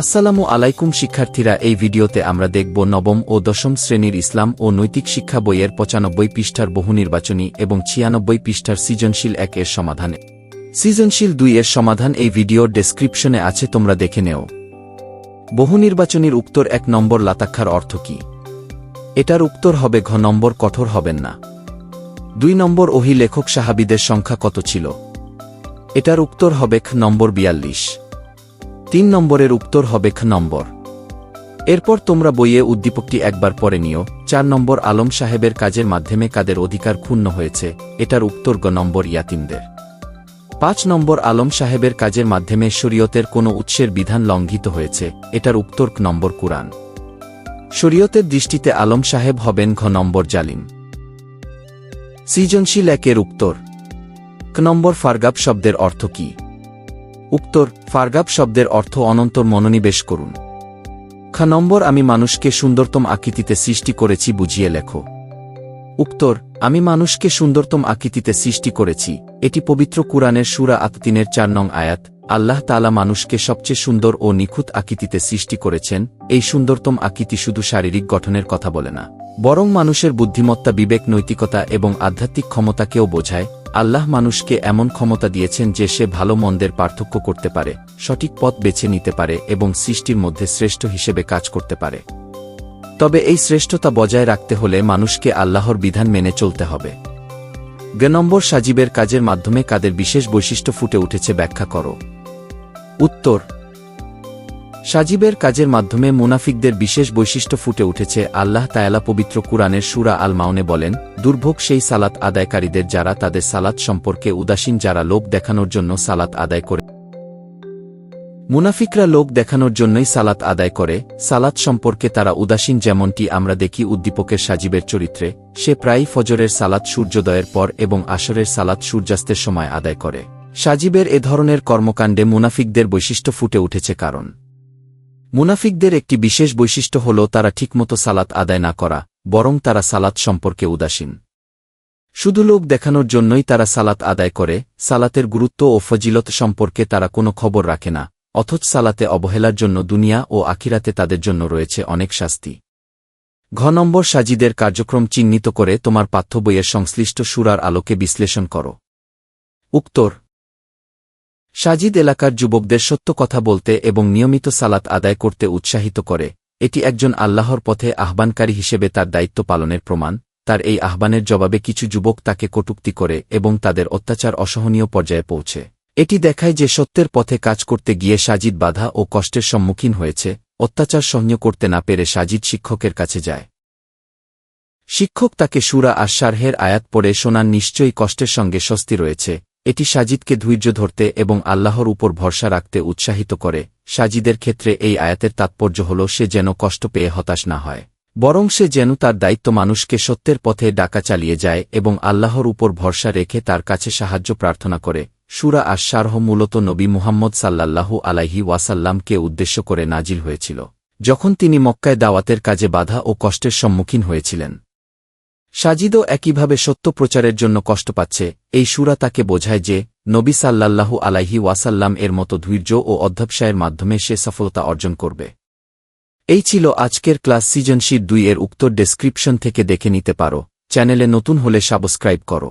আসসালামু আলাইকুম শিক্ষার্থীরা, এই ভিডিওতে আমরা দেখব নবম ও দশম শ্রেণির ইসলাম ও নৈতিক শিক্ষা বইয়ের পঁচানব্বই পৃষ্ঠার বহু নির্বাচনী এবং ছিয়ানব্বই পৃষ্ঠার সৃজনশীল এক এর সমাধানে। সৃজনশীল দুই এর সমাধান এই ভিডিওর ডেসক্রিপশনে আছে, তোমরা দেখে নেও। বহু নির্বাচনীর উত্তর এক নম্বর লাতাক্ষার অর্থ কি? এটার উত্তর হবে, ঘ নম্বর কঠোর হবেন না। দুই নম্বর ওহি লেখক সাহাবিদের সংখ্যা কত ছিল? এটার উত্তর হবে, খ নম্বর বিয়াল্লিশ। তিন নম্বরের উত্তর হবে খ নম্বর। এরপর তোমরা বইয়ে উদ্দীপকটি একবার পরে নিও। চার নম্বর আলম সাহেবের কাজের মাধ্যমে কাদের অধিকার ক্ষুণ্ণ হয়েছে, এটার উত্তর গ নম্বর ইয়াতিমদের। পাঁচ নম্বর আলম সাহেবের কাজের মাধ্যমে শরীয়তের কোনো উৎসের বিধান লঙ্ঘিত হয়েছে, এটার উত্তর নম্বর কুরআন। শরীয়তের দৃষ্টিতে আলম সাহেব হবেন ঘ নম্বর জালিম। সৃজনশীল একের উত্তর। ক নম্বর ফারগাব শব্দের অর্থ কি? উত্তর, ফারগাব শব্দের অর্থ অনন্তর মনোনিবেশ করুন। খ নম্বর, আমি মানুষকে সুন্দরতম আকৃতিতে সৃষ্টি করেছি বুঝিয়ে লেখো। উত্তর, আমি মানুষকে সুন্দরতম আকৃতিতে সৃষ্টি করেছি। এটি পবিত্র কুরআনের সুরা আততিনের চার নং আয়াত। আল্লাহ তালা মানুষকে সবচেয়ে সুন্দর ও নিখুঁত আকৃতিতে সৃষ্টি করেছেন। এই সুন্দরতম আকৃতি শুধু শারীরিক গঠনের কথা বলে না, বরং মানুষের বুদ্ধিমত্তা, বিবেক, নৈতিকতা এবং আধ্যাত্মিক ক্ষমতাকেও বোঝায়। আল্লাহ মানুষকে এমন ক্ষমতা দিয়েছেন যে সে ভালো মন্দের পার্থক্য করতে পারে, সঠিক পথ বেছে নিতে পারে এবং সৃষ্টির মধ্যে শ্রেষ্ঠ হিসেবে কাজ করতে পারে। তবে এই শ্রেষ্ঠতা বজায় রাখতে হলে মানুষকে আল্লাহর বিধান মেনে চলতে হবে। গে নম্বর সাজিবের কাজের মাধ্যমে কাদের বিশেষ বৈশিষ্ট্য ফুটে উঠেছে ব্যাখ্যা করো। উত্তর সাজিবের কাজের মাধ্যমে মুনাফিকদের বিশেষ বৈশিষ্ট্য ফুটে উঠেছে। আল্লাহ তায়ালা পবিত্র কুরআনের সুরা আল মাউনে বলেন, দুর্ভোগ সেই সালাত আদায়কারীদের যারা তাদের সালাত সম্পর্কে উদাসীন, যারা লোক দেখানোর জন্য সালাত আদায় করে। মুনাফিকরা লোক দেখানোর জন্যই সালাত আদায় করে। সালাত সম্পর্কে তারা উদাসীন, যেমনটি আমরা দেখি উদ্দীপকের সাজিবের চরিত্রে। সে প্রায়ই ফজরের সালাত সূর্যোদয়ের পর এবং আসরের সালাত সূর্যাস্তের সময় আদায় করে। সাজিবের এ ধরনের কর্মকাণ্ডে মুনাফিকদের বৈশিষ্ট্য ফুটে উঠেছে কারণ মুনাফিকদের একটি বিশেষ বৈশিষ্ট্য হল তারা ঠিকমতো সালাত আদায় না করা, বরং তারা সালাত সম্পর্কে উদাসীন। শুধু লোক দেখানোর জন্যই তারা সালাত আদায় করে, সালাতের গুরুত্ব ও ফজিলত সম্পর্কে তারা কোনো খবর রাখে না, অথচ সালাতে অবহেলার জন্য দুনিয়া ও আখিরাতে তাদের জন্য রয়েছে অনেক শাস্তি। ঘ নম্বর সাজিদের কার্যক্রম চিহ্নিত করে তোমার পাঠ্য বইয়ের সংশ্লিষ্ট সুরার আলোকে বিশ্লেষণ করো। উত্তর সাজিদ এলাকার যুবকদের সত্য কথা বলতে এবং নিয়মিত সালাত আদায় করতে উৎসাহিত করে, এটি একজন আল্লাহর পথে আহ্বানকারী হিসেবে তার দায়িত্ব পালনের প্রমাণ। তার এই আহ্বানের জবাবে কিছু যুবক তাকে কটুক্তি করে এবং তাদের অত্যাচার অসহনীয় পর্যায়ে পৌঁছে। এটি দেখায় যে সত্যের পথে কাজ করতে গিয়ে সাজিদ বাধা ও কষ্টের সম্মুখীন হয়েছে, অত্যাচার সহ্য করতে না পেরে সাজিদ শিক্ষকের কাছে যায়। শিক্ষক তাকে সুরা আর শারহের আয়াত পড়ে শোনান, নিশ্চয়ই কষ্টের সঙ্গে স্বস্তি রয়েছে। এটি সাজিদকে ধৈর্য ধরতে এবং আল্লাহর উপর ভরসা রাখতে উৎসাহিত করে। সাজিদের ক্ষেত্রে এই আয়াতের তাৎপর্য হল সে যেন কষ্ট পেয়ে হতাশ না হয়। বরং সে যেন তার দায়িত্ব মানুষকে সত্যের পথে ডাকা চালিয়ে যায় এবং আল্লাহর উপর ভরসা রেখে তার কাছে সাহায্য প্রার্থনা করে। সুরা আশারহ মূলত নবী মুহাম্মদ সাল্লাল্লাহু আলাইহি ওয়াসাল্লামকে উদ্দেশ্য করে নাজিল হয়েছিল। যখন তিনি মক্কায় দাওয়াতের কাজে বাধা ও কষ্টের সম্মুখীন হয়েছিলেন সাজিদও একইভাবে সত্য প্রচারের জন্য কষ্ট পাচ্ছে। এই সুরা তাকে বোঝায় যে, নবী সাল্লাল্লাহু আলাইহি ওয়াসাল্লাম এর মতো ধৈর্য ও অধ্যবসায়ের মাধ্যমে সে সফলতা অর্জন করবে। এই ছিল আজকের ক্লাস সিজনশীপ দুই এর উক্ত ডেসক্রিপশন থেকে দেখে নিতে পারো। চ্যানেলে নতুন হলে সাবস্ক্রাইব করো।